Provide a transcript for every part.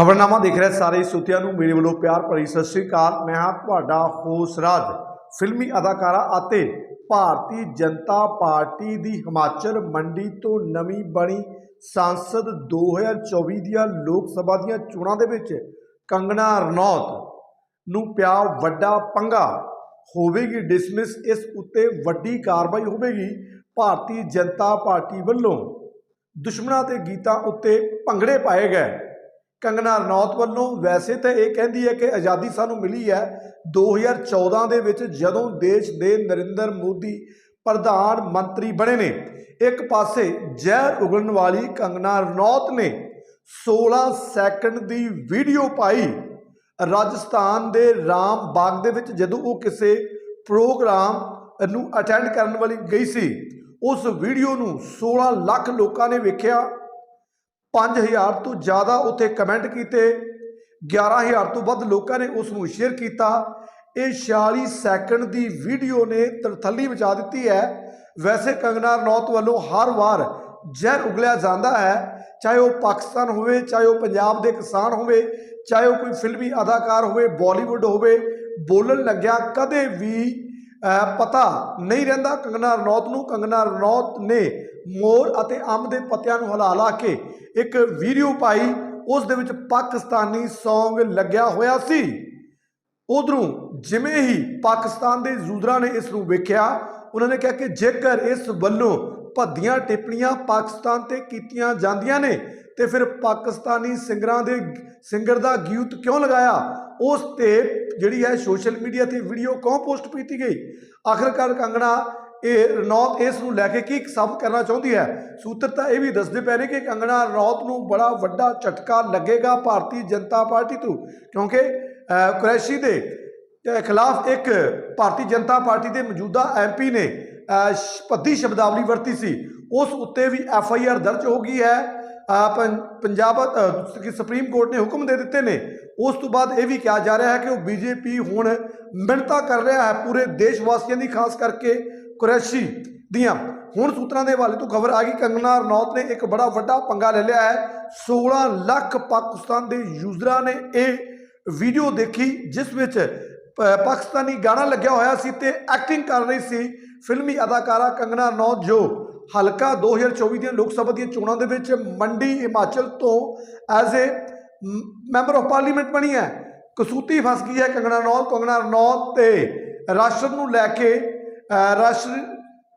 ਖਬਰਨਾਮਾ ਦੇਖ ਰਹੇ ਸਾਰੇ ਸੁਤਿਆਂ ਨੂੰ ਮੇਰੇ ਵੱਲੋਂ ਪਿਆਰ ਭਰੀ ਸਤਿ ਸ੍ਰੀ ਅਕਾਲ। ਮੈਂ ਹਾਂ ਤੁਹਾਡਾ ਹੋਸ ਰਾਜ, ਫਿਲਮੀ ਅਦਾਕਾਰਾ ਅਤੇ ਭਾਰਤੀ ਜਨਤਾ ਪਾਰਟੀ ਦੀ ਹਿਮਾਚਲ ਮੰਡੀ ਤੋਂ ਨਵੀਂ ਬਣੀ ਸੰਸਦ 2024 ਦੀਆਂ ਲੋਕ ਸਭਾ ਦੀਆਂ ਚੋਣਾਂ ਦੇ ਵਿੱਚ ਕੰਗਣਾ ਰਣੌਤ ਨੂੰ ਪਿਆ ਵੱਡਾ ਪੰਗਾ। ਹੋਵੇਗੀ ਡਿਸਮਿਸ ਇਸ ਉੱਤੇ ਵੱਡੀ ਕਾਰਵਾਈ ਹੋਵੇਗੀ। ਭਾਰਤੀ ਜਨਤਾ ਪਾਰਟੀ ਵੱਲੋਂ ਦੁਸ਼ਮਣਾਂ ਦੇ ਗੀਤਾਂ ਉੱਤੇ ਭੰਗੜੇ ਪਾਏ ਗਏ। ਕੰਗਨਾ ਰਣੌਤ ਵੱਲੋਂ ਵੈਸੇ ਤਾਂ ਇਹ ਕਹਿੰਦੀ ਹੈ ਕਿ ਆਜ਼ਾਦੀ ਸਾਨੂੰ ਮਿਲੀ ਹੈ। 2014 ਦੇ ਵਿੱਚ ਜਦੋਂ ਦੇਸ਼ ਦੇ ਨਰਿੰਦਰ ਮੋਦੀ ਪ੍ਰਧਾਨ ਮੰਤਰੀ ਬਣੇ ਨੇ, ਇੱਕ ਪਾਸੇ ਜ਼ਹਿਰ ਉਗਲਣ ਵਾਲੀ ਕੰਗਨਾ ਰਣੌਤ ਨੇ 16 ਸੈਕਿੰਡ ਦੀ ਵੀਡੀਓ ਪਾਈ। ਰਾਜਸਥਾਨ ਦੇ ਰਾਮ ਬਾਗ ਦੇ ਵਿੱਚ ਜਦੋਂ ਉਹ ਕਿਸੇ ਪ੍ਰੋਗਰਾਮ ਨੂੰ ਅਟੈਂਡ ਕਰਨ ਵਾਲੀ ਗਈ ਸੀ, ਉਸ ਵੀਡੀਓ ਨੂੰ 16 ਲੱਖ ਲੋਕਾਂ ਨੇ ਵੇਖਿਆ। 5000 ਤੋਂ ਜ਼ਿਆਦਾ ਉੱਥੇ ਕਮੈਂਟ ਕੀਤੇ 11000 ਤੋਂ ਵੱਧ ਲੋਕਾਂ ਨੇ ਉਸ ਨੂੰ ਸ਼ੇਅਰ ਕੀਤਾ। ਇਹ 46 ਸੈਕਿੰਡ ਦੀ ਵੀਡੀਓ ਨੇ ਤਰਥੱਲੀ ਮਚਾ ਦਿੱਤੀ ਹੈ। ਵੈਸੇ ਕੰਗਨਾ ਰਣੌਤ ਵੱਲੋਂ ਹਰ ਵਾਰ ਜ਼ਹਿਰ ਉਗਲਿਆ ਜਾਂਦਾ ਹੈ। ਚਾਹੇ ਉਹ ਪਾਕਿਸਤਾਨ ਹੋਵੇ, ਚਾਹੇ ਉਹ ਪੰਜਾਬ ਦੇ ਕਿਸਾਨ ਹੋਵੇ, ਚਾਹੇ ਉਹ ਕੋਈ ਫਿਲਮੀ ਅਦਾਕਾਰ ਹੋਵੇ, ਬਾਲੀਵੁੱਡ ਹੋਵੇ, ਬੋਲਣ ਲੱਗਿਆ ਕਦੇ ਵੀ ਪਤਾ ਨਹੀਂ ਰਹਿੰਦਾ ਕੰਗਨਾ ਰਣੌਤ ਨੂੰ। ਕੰਗਨਾ ਰਣੌਤ ਨੇ ਮੋਰ ਅਤੇ ਅੰਬ ਦੇ ਪੱਤਿਆਂ ਨੂੰ ਹਿਲਾ ਲਾ ਕੇ ਇੱਕ ਵੀਡੀਓ ਪਾਈ। ਉਸ ਦੇ ਵਿੱਚ ਪਾਕਿਸਤਾਨੀ Song ਲੱਗਿਆ ਹੋਇਆ ਸੀ। ਉਧਰੋਂ ਜਿਵੇਂ ਹੀ ਪਾਕਿਸਤਾਨ ਦੇ ਯੂਜ਼ਰਾਂ ਨੇ ਇਸ ਨੂੰ ਵੇਖਿਆ, ਉਹਨਾਂ ਨੇ ਕਿਹਾ ਕਿ ਜੇਕਰ ਇਸ ਵੱਲੋਂ ਭੱਦੀਆਂ ਟਿੱਪਣੀਆਂ ਪਾਕਿਸਤਾਨ ਤੇ ਕੀਤੀਆਂ ਜਾਂਦੀਆਂ ਨੇ, ਤੇ ਫਿਰ ਪਾਕਿਸਤਾਨੀ ਸਿੰਗਰਾਂ ਦੇ ਸਿੰਗਰ ਦਾ ਗੀਤ ਕਿਉਂ ਲਗਾਇਆ? ਉਸ ਤੇ ਜਿਹੜੀ ਹੈ ਸੋਸ਼ਲ ਮੀਡੀਆ ਤੇ ਵੀਡੀਓ ਕਿਉਂ ਪੋਸਟ ਕੀਤੀ ਗਈ? ਆਖਰਕਾਰ ਕੰਗਣਾ ਇਹ ਰਣੌਤ ਇਸ ਨੂੰ ਲੈ ਕੇ ਕੀ ਸਾਬਤ ਕਰਨਾ ਚਾਹੁੰਦੀ ਹੈ? ਸੂਤਰ ਤਾਂ ਇਹ ਵੀ ਦੱਸਦੇ ਪਏ ਨੇ ਕਿ ਕੰਗਣਾ ਰਣੌਤ ਨੂੰ ਬੜਾ ਵੱਡਾ ਝਟਕਾ ਲੱਗੇਗਾ ਭਾਰਤੀ ਜਨਤਾ ਪਾਰਟੀ ਤੋਂ ਕਿਉਂਕਿ ਕੁਰੈਸ਼ੀ ਦੇ ਖਿਲਾਫ ਇੱਕ ਭਾਰਤੀ ਜਨਤਾ ਪਾਰਟੀ ਦੇ ਮੌਜੂਦਾ ਐਮਪੀ ਨੇ ਅਹ, ਸ਼ਬਦਾਵਲੀ ਵਰਤੀ ਸੀ। ਉਸ ਉੱਤੇ ਵੀ ਐਫ ਆਈ ਆਰ ਦਰਜ ਹੋ ਗਈ ਹੈ। ਪੰ- ਪੰਜਾਬ ਕਿ ਸੁਪਰੀਮ ਕੋਰਟ ਨੇ ਹੁਕਮ ਦੇ ਦਿੱਤੇ ਨੇ। ਉਸ ਤੋਂ ਬਾਅਦ ਇਹ ਵੀ ਕਿਹਾ ਜਾ ਰਿਹਾ ਹੈ ਕਿ ਉਹ ਬੀਜੇਪੀ ਹੁਣ ਮਿਹਨਤਾਂ ਕਰ ਰਿਹਾ ਹੈ ਪੂਰੇ ਦੇਸ਼ ਵਾਸੀਆਂ ਦੀ ਖਾਸ ਕਰਕੇ ਕੁਰੈਸ਼ੀ ਦੀਆਂ। ਹੁਣ ਸੂਤਰਾਂ ਦੇ ਹਵਾਲੇ ਤੋਂ ਖਬਰ ਆ ਗਈ, ਕੰਗਨਾ ਰਣੌਤ ਨੇ ਇੱਕ ਬੜਾ ਵੱਡਾ ਪੰਗਾ ਲੈ ਲਿਆ ਹੈ। 16 ਲੱਖ ਪਾਕਿਸਤਾਨ ਦੇ ਯੂਜ਼ਰਾਂ ਨੇ ਇਹ ਵੀਡੀਓ ਦੇਖੀ, ਜਿਸ ਵਿੱਚ ਪ- ਪਾਕਿਸਤਾਨੀ ਗਾਣਾ ਲੱਗਿਆ ਹੋਇਆ ਸੀ ਤੇ ਐਕਟਿੰਗ ਕਰ ਰਹੀ ਸੀ ਫਿਲਮੀ ਅਦਾਕਾਰਾ ਕੰਗਨਾ ਰਣੌਤ, ਜੋ ਹਲਕਾ 2024 ਦੀਆਂ ਲੋਕ ਸਭਾ ਦੀਆਂ ਚੋਣਾਂ ਦੇ ਵਿੱਚ ਮੰਡੀ ਹਿਮਾਚਲ ਤੋਂ as a member of parliament ਬਣੀ ਹੈ। ਕਸੂਤੀ ਫਸ ਗਈ ਹੈ ਕੰਗਨਾ ਰਣੌਤ ਕੰਗਨਾ ਰਣੌਤ ਤੇ ਰਾਸ਼ਟਰ ਨੂੰ ਲੈ ਕੇ ਰਾਸ਼ਟਰ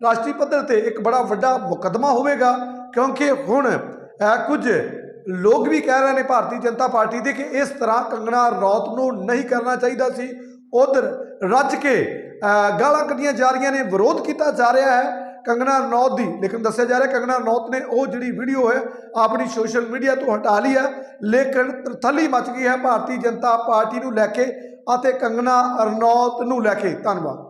ਰਾਸ਼ਟਰੀ ਪੱਧਰ ਤੇ ਇੱਕ ਬੜਾ ਵੱਡਾ ਮੁਕੱਦਮਾ ਹੋਵੇਗਾ, ਕਿਉਂਕਿ ਹੁਣ ਕੁਝ ਲੋਕ ਵੀ ਕਹਿ ਰਹੇ ਨੇ ਭਾਰਤੀ ਜਨਤਾ ਪਾਰਟੀ ਦੇ ਕਿ ਇਸ ਤਰ੍ਹਾਂ ਕੰਗਣਾ ਰੌਤ ਨੂੰ ਨਹੀਂ ਕਰਨਾ ਚਾਹੀਦਾ ਸੀ। ਉਧਰ ਰੱਜ ਕੇ ਗਾਲਾਂ ਕੱਢੀਆਂ ਜਾ ਰਹੀਆਂ ਨੇ, ਵਿਰੋਧ ਕੀਤਾ ਜਾ ਰਿਹਾ ਹੈ। ਕੰਗਣਾ ਰਣੌਤ ਦੀ, ਲੇਕਿਨ ਦੱਸਿਆ ਜਾ ਰਿਹਾ ਕੰਗਣਾ ਰਣੌਤ ਨੇ ਉਹ ਜਿਹੜੀ ਵੀਡੀਓ ਹੈ, ਆਪਣੀ ਸੋਸ਼ਲ ਮੀਡੀਆ ਤੋਂ ਹਟਾ ਲਈ ਹੈ। ਲੇਕਿਨ ਤਰਥੱਲੀ ਮਚ ਗਈ ਹੈ, ਭਾਰਤੀ ਜਨਤਾ ਪਾਰਟੀ ਨੂੰ ਲੈ ਕੇ ਅਤੇ ਕੰਗਣਾ ਰਣੌਤ ਨੂੰ ਲੈ ਕੇ। ਧੰਨਵਾਦ।